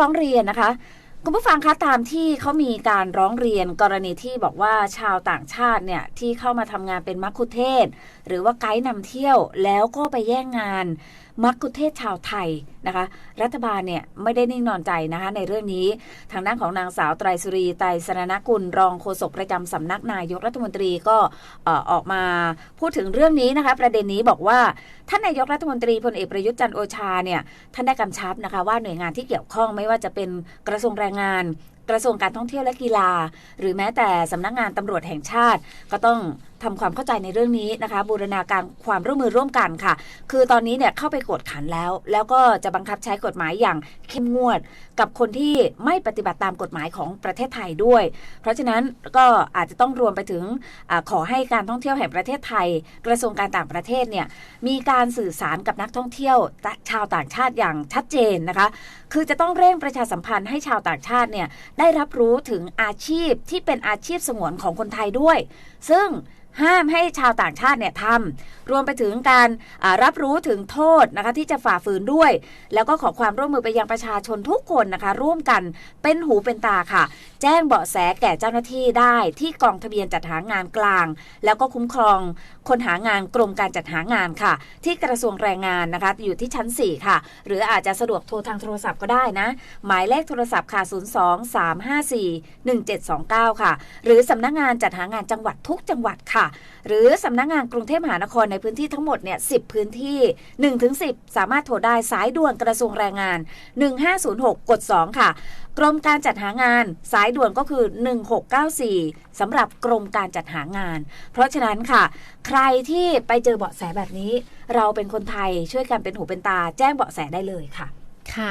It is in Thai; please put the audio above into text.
ร้องเรียนนะคะ คุณผู้ฟังคะตามที่เขามีการร้องเรียนกรณีที่บอกว่าชาวต่างชาติเนี่ยที่เข้ามาทำงานเป็นมัคคุเทศ หรือว่าไกด์นำเที่ยวแล้วก็ไปแย่งงานมักคุเทศชาวไทยนะคะ รัฐบาลเนี่ยไม่ได้นิ่งนอนใจนะคะในเรื่องนี้ ทางด้านของนางสาวไตรสุรีไตรสรณกุล รองโฆษกประจำสำนักนายกรัฐมนตรีก็อออกมาพูดถึงเรื่องนี้นะคะ ประเด็นนี้บอกว่าท่านนายกรัฐมนตรีพลเอกประยุทธ์จันโอชาเนี่ยท่านได้กำชับนะคะว่าหน่วยงานที่เกี่ยวข้องไม่ว่าจะเป็นกระทรวงแรงงาน กระทรวงการท่องเที่ยวและกีฬา หรือแม้แต่สำนักงานตำรวจแห่งชาติ ก็ต้องทำความเข้าใจในเรื่องนี้นะคะบูรณาการความร่วมมือร่วมกันค่ะ คือตอนนี้เนี่ยเข้าไปกดขันแล้ว แล้วก็จะบังคับใช้กฎหมายอย่างเข้มงวด กับคนที่ไม่ปฏิบัติตามกฎหมายของประเทศไทยด้วย เพราะฉะนั้นก็อาจจะต้องรวมไปถึงอขอให้การท่องเที่ยวแห่งประเทศไทย กระทรวงการต่างประเทศเนี่ยมีการสื่อสารกับนักท่องเที่ยวชาวต่างชาติอย่างชัดเจนนะคะ คือจะต้องเร่งประชาสัมพันธ์ให้ชาวต่างชาติเนี่ยได้รับรู้ถึงอาชีพที่เป็นอาชีพสงวนของคนไทยด้วย ซึ่งห้ามให้ชาวต่างชาติเนี่ยทำรวมไปถึงการรับรู้ถึงโทษนะคะที่จะฝ่าฝืนด้วย แล้วก็ขอความร่วมมือไปยังประชาชนทุกคนนะคะ ร่วมกันเป็นหูเป็นตาค่ะ แจ้งเบาะแสแก่เจ้าหน้าที่ได้ที่กองทะเบียนจัดหางานกลาง แล้วก็คุ้มครองคนหางานกรมการจัดหางานค่ะ ที่กระทรวงแรงงานนะคะ อยู่ที่ชั้น 4 ค่ะ หรืออาจจะสะดวกโทรทางโทรศัพท์ก็ได้นะ หมายเลขโทรศัพท์ค่ะ 02 354 1729 ค่ะ หรือสำนักงงานจัดหางานจังหวัดทุกจังหวัดค่ะหรือสำนักงงานกรุงเทพมหานครในพื้นที่ทั้งหมดเนี่ย10 พื้นที่ 1-10 สามารถโทรได้สายด่วนกระทรวงแรงงาน 1506 กด 2 ค่ะ กรมการจัดหางานสายด่วนก็คือ 1694สำหรับกรมการจัดหางาน เพราะฉะนั้นค่ะ ใครที่ไปเจอเบาะแสแบบนี้ เราเป็นคนไทยช่วยกันเป็นหูเป็นตาแจ้งเบาะแสได้เลยค่ะ ค่ะ